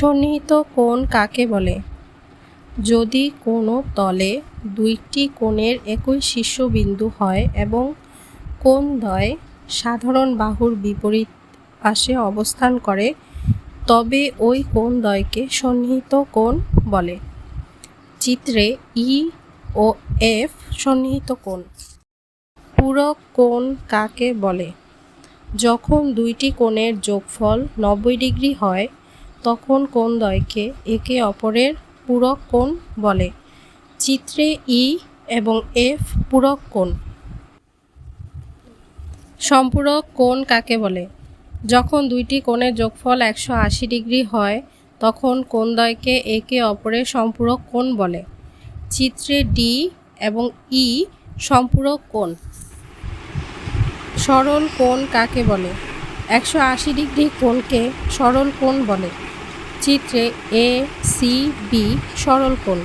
সন্নিহিত কোণ কাকে বলে? যদি কোনো তলে দুইটি কোণের একই শীর্ষবিন্দু হয় এবং কোণদ্বয় সাধারণ বাহুর বিপরীত পাশে অবস্থান করে, তবে ওই কোণদ্বয়কে সন্নিহিত কোণ বলে। চিত্রে ই ও এফ সন্নিহিত কোণ। পূরক কোণ কাকে বলে? যখন দুইটি কোণের যোগফল নব্বই ডিগ্রি হয় তখন কোণদ্বয়কে একে অপরের পূরক কোণ বলে? চিত্রে ই এবং এফ পূরক কোণ। সম্পূরক কোণ কাকে বলে? যখন দুইটি কোণের যোগফল একশো আশি ডিগ্রি হয়, তখন কোন কোণদ্বয়কে একে অপরের সম্পূরক কোণ বলে? চিত্রে ডি এবং ই সম্পূরক কোণ। সরল কোণ কাকে বলে? একশো আশি ডিগ্রি কোণকে সরল কোণ বলে। চিত্রে এ সি বি সরল কোণ।